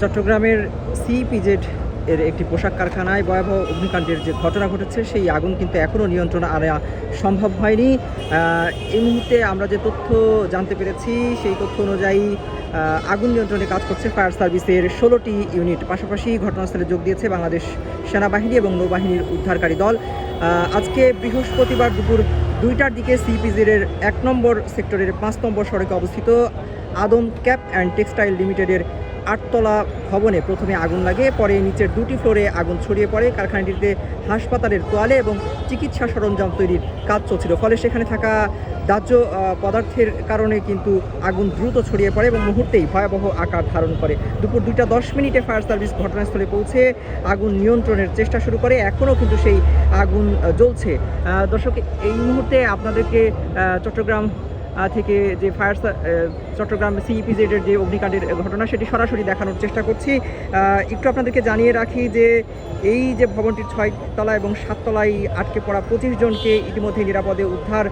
চট্টগ্রামের সিপিজেড এর একটি পোশাক কারখানায় ভয়াবহ অগ্নিকাণ্ডের যে ঘটনা ঘটেছে, সেই আগুন কিন্তু এখনও নিয়ন্ত্রণ আনা সম্ভব হয়নি। এই মুহূর্তে আমরা যে তথ্য জানতে পেরেছি, সেই তথ্য অনুযায়ী আগুন নিয়ন্ত্রণে কাজ করছে ফায়ার সার্ভিসের ষোলোটি ইউনিট। পাশাপাশি ঘটনাস্থলে যোগ দিয়েছে বাংলাদেশ সেনাবাহিনী এবং নৌবাহিনীর উদ্ধারকারী দল। আজকে বৃহস্পতিবার দুপুর দুইটার দিকে সিপিজির এক নম্বর সেক্টরের পাঁচ নম্বর সড়কে অবস্থিত আদম ক্যাপ অ্যান্ড টেক্সটাইল লিমিটেডের আটতলা ভবনে প্রথমে আগুন লাগে, পরে নিচের দুটি ফ্লোরে আগুন ছড়িয়ে পড়ে, কারখানাটিতে হাসপাতালের তোয়ালে এবং চিকিৎসা সরঞ্জাম তৈরির কাজ চলছিল। ফলে সেখানে থাকা দাহ্য পদার্থের কারণে কিন্তু আগুন দ্রুত ছড়িয়ে পড়ে এবং মুহূর্তেই ভয়াবহ আকার ধারণ করে। দুপুর দুইটা দশ মিনিটে ফায়ার সার্ভিস ঘটনাস্থলে পৌঁছে আগুন নিয়ন্ত্রণের চেষ্টা শুরু করে। এখনও কিন্তু সেই আগুন জ্বলছে। দর্শক, এই মুহূর্তে আপনাদেরকে চট্টগ্রাম থেকে যে ফায়ার চট্টগ্রাম সিইপিজেডের যে অগ্নিকাণ্ডের ঘটনা, সেটি সরাসরি দেখানোর চেষ্টা করছি। একটু আপনাদেরকে জানিয়ে রাখি যে এই যে ভবনটির ছয় তলা এবং সাত তলায় আটকে পড়া পঁচিশ জনকে ইতিমধ্যে নিরাপদে উদ্ধার